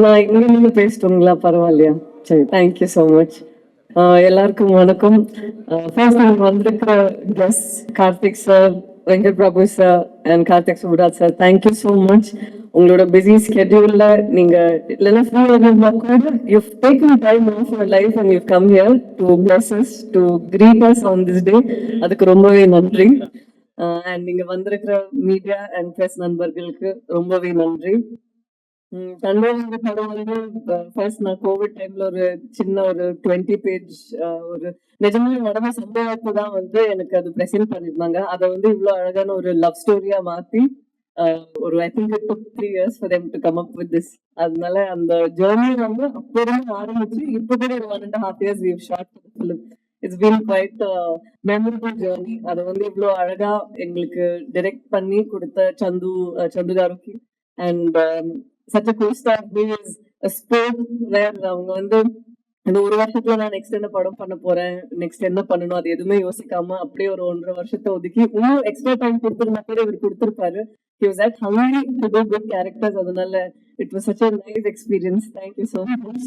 நான் இங்க நின்று பேசிட்டோங்களா பரவாயில்லையா? சரி தேங்க்யூ ஸோ மச் எல்லாருக்கும் வணக்கம். ஃபர்ஸ்ட் நாங்கள் வந்திருக்கிற guest Karthik sir Venkat Prabhu sir and Karthik Subraj sir thank you so much உங்களோட பிஸி ஸ்கெடியூல்ல நீங்க இல்லைன்னா ஃப்ரீ இருந்தா கூட you taken time of your life and you come here to bless us to greet us on this day அதுக்கு ரொம்பவே நன்றி. And நீங்க வந்திருக்கிற மீடியா அண்ட் பிரஸ் நண்பர்களுக்கு ரொம்பவே நன்றி. ம், படம் வந்து ஃபர்ஸ்ட் நான் கோவிட் டைம்ல ஒரு சின்ன ஒரு டுவெண்ட்டி பேஜ் ஒரு நிஜமே நடந்த சம்பவத்தை தான் வந்து எனக்கு அது ப்ரெசென்ட் பண்ணியிருந்தாங்க. அதை வந்து இவ்வளோ அழகான ஒரு லவ் ஸ்டோரியா மாத்தி ஒரு I think it took three years for them to come up with this அதனால அந்த ஜேர்னி வந்து அப்போ இருந்து ஆரம்பிச்சு இப்போ கூட ஒரு one and half years we've short film it's been quite memorable journey அதை வந்து இவ்வளோ அழகா எங்களுக்கு டிரெக்ட் பண்ணி கொடுத்த சந்து சந்து காருக்கு and such a goal star means sport அவங்க வந்து இந்த ஒரு வருஷத்துல நான் நெக்ஸ்ட் என்ன படம் பண்ண போறேன் நெக்ஸ்ட் என்ன பண்ணணும் அது எதுவுமே யோசிக்காம அப்படியே ஒரு ஒன்றரை வருஷத்தை ஒதுக்கி இன்னும் எக்ஸ்ட்ரா டைம் கொடுத்துருந்தா கூட இவர் கொடுத்துருப்பாரு. He was at அதனால it was such a nice experience thank you so much